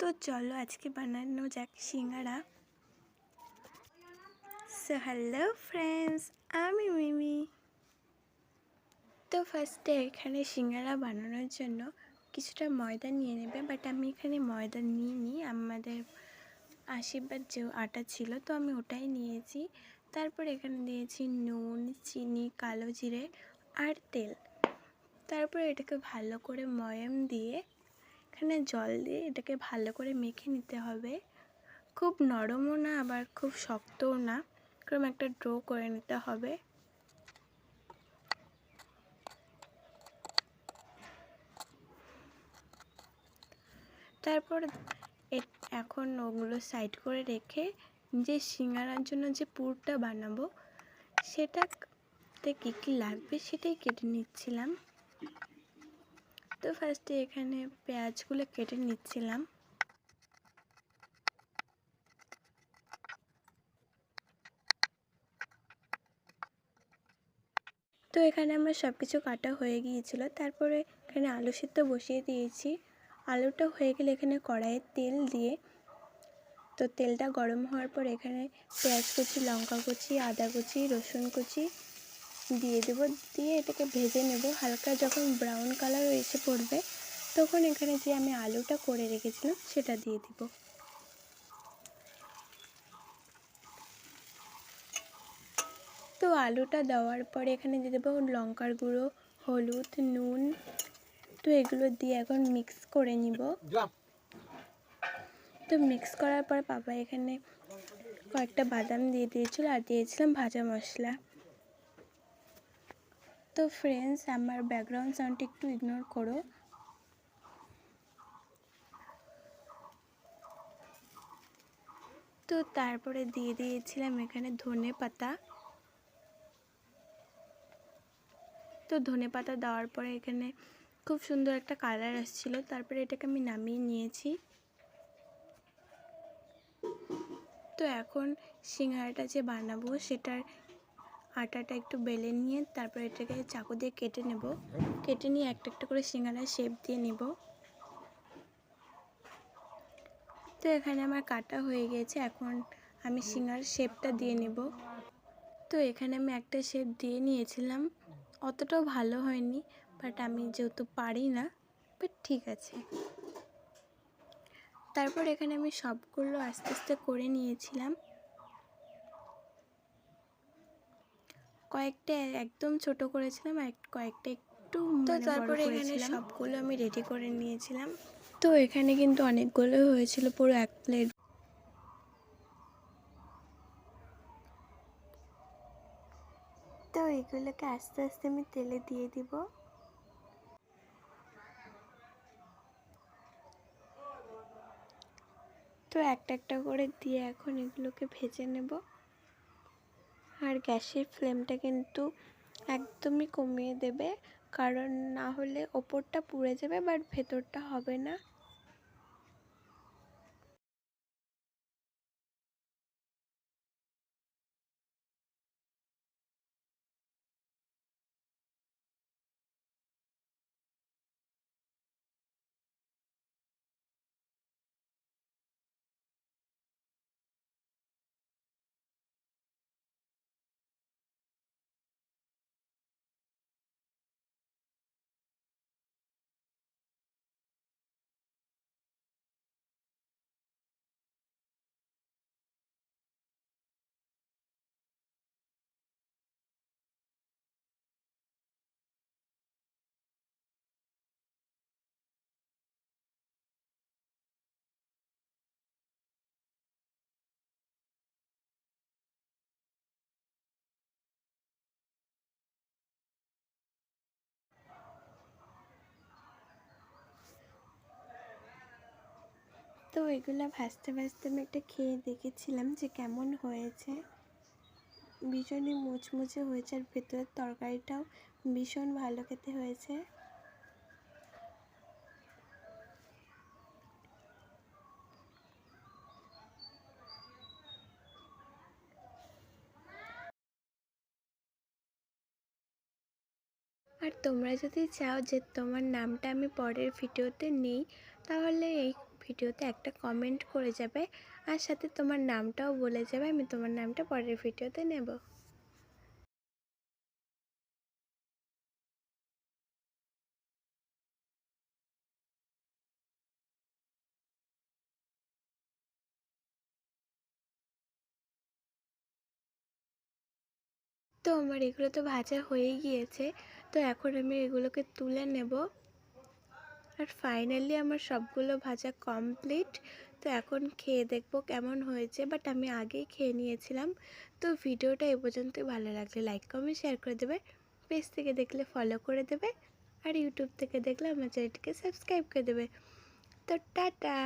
তো চলো আজকে বানানো যাক সিঙ্গারা। সো হ্যালো ফ্রেন্ডস আমি মিমি। তো ফার্স্টে এখানে সিঙ্গারা বানানোর জন্য কিছুটা ময়দা নিয়ে নেবে বাট আমি এখানে ময়দা নিইনি। আমাদের আশীর্বাদ যে আটা ছিল, তো আমি ওটাই নিয়েছি। তারপর এখানে দিয়েছি নুন, চিনি, কালো জিরে আর তেল। তারপর এটাকে ভালো করে ময়াম দিয়ে এখানে জল দিয়ে এটাকে ভালো করে মেখে নিতে হবে। খুব নরমও না, আবার খুব শক্তও না। এরকম একটা ড্রো করে নিতে হবে। তারপর এখন ওগুলো সাইড করে রেখে যে সিঙ্গারার জন্য যে পুরটা বানাবো, সেটাতে কী কী লাগবে সেটাই কেটে নিচ্ছিলাম। তো ফার্স্টে এখানে পেঁয়াজগুলো কেটে নিচ্ছিলাম। তো এখানে আমার সব কিছু কাটা হয়ে গিয়েছিল। তারপরে এখানে আলু সিদ্ধ বসিয়ে দিয়েছি। আলুটা হয়ে গেলে এখানে কড়াইয়ে তেল দিয়ে, তো তেলটা গরম হওয়ার পর এখানে পেঁয়াজ কুচি, লঙ্কা কুচি, আদা কুচি, রসুন কুচি দিয়ে দেবো। দিয়ে এটাকে ভেজে নেব। হালকা যখন ব্রাউন কালার এসে পড়বে, তখন এখানে যে আমি আলুটা করে রেখেছিলাম, সেটা দিয়ে দিব। তো আলুটা দেওয়ার পরে এখানে দিয়ে দেবো লঙ্কার গুঁড়ো, হলুদ, নুন। তো এগুলো দিয়ে এখন মিক্স করে নিব। তো মিক্স করার পর বাবা এখানে কয়েকটা বাদাম দিয়ে দিয়েছিল, আর দিয়েছিলাম ভাজা মশলা। তো ফ্রেন্ডস আমার ব্যাকগ্রাউন্ড সাউন্ডটা একটু ইগনোর করো। তো তারপরে দিয়ে দিয়েছিলাম এখানে ধনে পাতা। তো ধনে পাতা দেওয়ার পরে এখানে খুব সুন্দর একটা কালার আসছিল। তারপরে এটাকে আমি নামিয়ে নিয়েছি। তো এখন সিঙ্গারাটা যে বানাবো, সেটার আটাটা একটু বেলে নিয়ে তারপর এটাকে চাকু দিয়ে কেটে নেব। কেটে নিয়ে একটা একটা করে সিঙ্গারা শেপ দিয়ে নেব। তো এখানে আমার কাটা হয়ে গেছে, এখন আমি সিঙ্গার শেপটা দিয়ে নেব। তো এখানে আমি একটা শেপ দিয়ে নিয়েছিলাম, অতটাও ভালো হয়নি বাট আমি যেহেতু পারি না বাট ঠিক আছে। তারপর এখানে আমি সবগুলো আস্তে আস্তে করে নিয়েছিলাম। কয়েকটা একদম ছোট করেছিলাম আর কয়েকটা একটু তো তারপরে এখানে সবগুলো আমি রেডি করে নিয়েছিলাম। তো এখানে কিন্তু অনেকগুলো হয়েছিল পুরো এক প্লেট তো এগুলোকে আস্তে আস্তে আমি তেলে দিয়ে দিব। তো একটা একটা করে দিয়ে এখন এগুলোকে ভেজে নেব। আর গ্যাসের ফ্লেমটা কিন্তু একদমই কমিয়ে দেবে। কারণ না হলে ওপরটা পুড়ে যাবে বাট ভেতরটা হবে না। তো এগুলো ভাজতে ভাজতে আমি একটা খেয়ে দেখেছিলাম যে কেমন হয়েছে। ভীষণই মুচমুচে হয়েছে আর ভেতরের তরকারিটাও ভীষণ ভালো খেতে হয়েছে। আর তোমরা যদি চাও যে তোমার নামটা আমি পরের ভিডিওতে নেই, তাহলে এই ভিডিওতে একটা কমেন্ট করে যাবে আর সাথে তোমার নামটাও বলে যাবে, আমি তোমার নামটা পরের ভিডিওতে নেব। তো আমার এগুলো তো ভাজা হয়ে গিয়েছে, তো এখন আমি এগুলোকে তুলে নেব। আর ফাইনালি আমার সবগুলো ভাজা কমপ্লিট তো এখন খেয়ে দেখব কেমন হয়েছে বাট আমি আগেই খেয়ে নিয়েছিলাম। তো ভিডিওটা এ পর্যন্তই ভালো লাগলে লাইক কমেন্ট শেয়ার করে দেবে। পেজ থেকে দেখলে ফলো করে দেবে। আর ইউটিউব থেকে দেখলে আমার চ্যানেলটিকে সাবস্ক্রাইব করে দেবে। তো টাটা!